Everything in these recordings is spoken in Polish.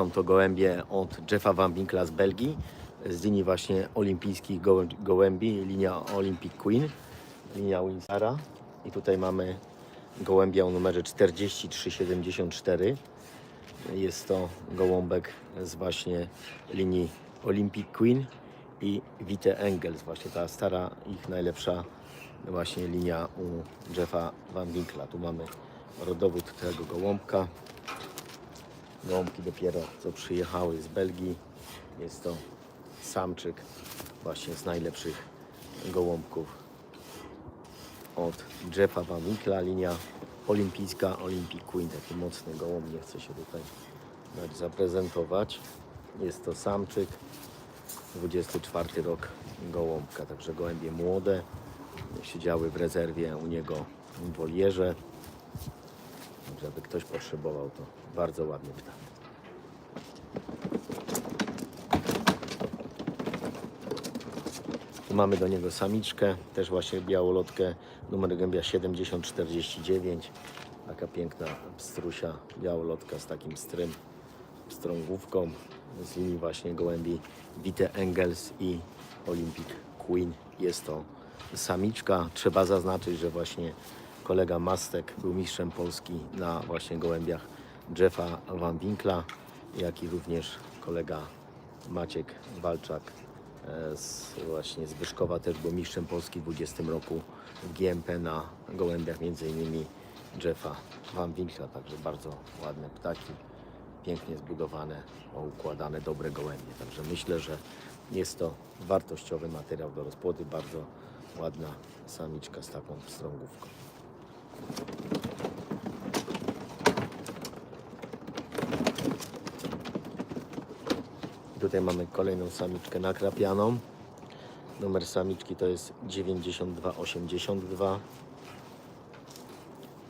Są to gołębie od Jeffa Van Winkla z Belgii, z linii właśnie olimpijskich gołę- gołębi, linia Olympic Queen, linia Windsora. I tutaj mamy gołębia o numerze 4374. Jest to gołąbek z właśnie linii Olympic Queen i Vite Engels, właśnie ta stara, ich najlepsza właśnie linia u Jeffa Van Winkla. Tu mamy rodowód tego gołąbka. Gołąbki dopiero co przyjechały z Belgii. Jest to samczyk właśnie z najlepszych gołąbków od Jeffa Van Winkla, linia olimpijska Olympic Queen. Taki mocny gołąb, nie chcę się tutaj dać zaprezentować. Jest to samczyk, 24 rok gołąbka, także gołębie młode. Siedziały w rezerwie u niego w wolierze. Żeby ktoś potrzebował, to bardzo ładny ptak. Mamy do niego samiczkę, też właśnie białolotkę, numer gębia 7049. Taka piękna pstrusia, białolotka z takim strym, strągówką z linii właśnie gołębi Vite Engels i Olympic Queen. Jest to samiczka. Trzeba zaznaczyć, że właśnie kolega Mastek był mistrzem Polski na właśnie gołębiach Jeffa Van Winkla, jak i również kolega Maciek Walczak e, z właśnie z Wyszkowa też był mistrzem Polski w 20 roku w GMP na gołębiach między innymi Jeffa Van Winkla, także bardzo ładne ptaki, pięknie zbudowane, układane, dobre gołębie, także myślę, że jest to wartościowy materiał do rozpłody, bardzo ładna samiczka z taką strągówką. Tutaj mamy kolejną samiczkę nakrapianą. Numer samiczki to jest 9282.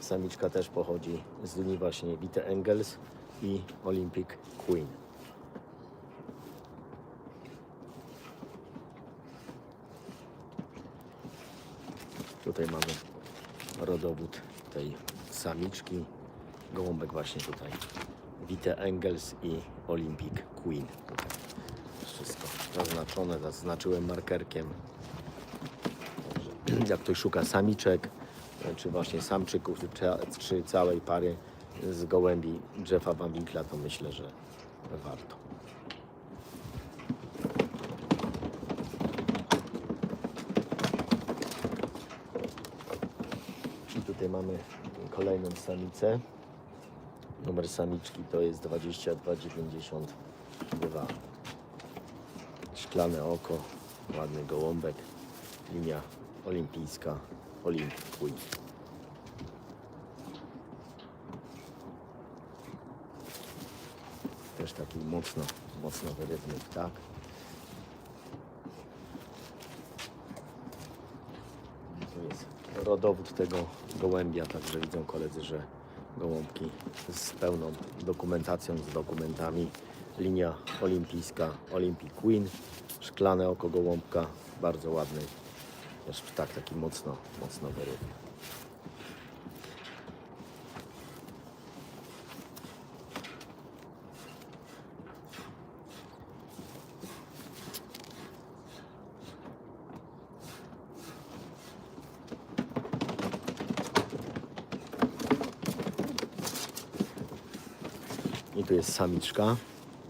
Samiczka też pochodzi z linii właśnie Vite Engels i Olympic Queen. Tutaj mamy rodowód tej samiczki. Gołąbek właśnie tutaj. Vite Engels i Olympic Queen. Tutaj wszystko zaznaczone, zaznaczyłem markerkiem. Jak ktoś szuka samiczek, czy właśnie samczyków, czy, czy całej pary z gołębi Jeffa Van Winkla, to myślę, że warto. I tutaj mamy kolejną samicę. Numer samiczki to jest 2292. Szklane oko, ładny gołąbek, linia olimpijska, Olympic Queen. Też taki mocno, mocno wyrywny ptak. To jest rodowód tego gołębia, także widzą koledzy, że gołąbki z pełną dokumentacją, z dokumentami. Linia olimpijska Olympic Queen, szklane oko gołąbka, bardzo ładny. Też ptak taki mocno, mocno wyrywny. I tu jest samiczka.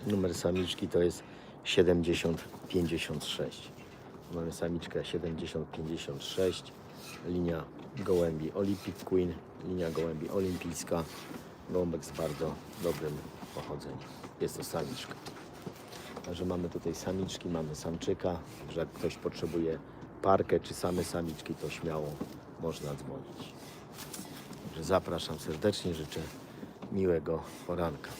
Numer samiczki to jest 7056. Mamy samiczkę 7056. Linia gołębi Olympic Queen. Linia gołębi olimpijska. Gołąbek z bardzo dobrym pochodzeniem. Jest to samiczka. Także mamy tutaj samiczki, mamy samczyka. Że jak ktoś potrzebuje parkę czy same samiczki, to śmiało można dzwonić. Także zapraszam serdecznie, życzę miłego poranka.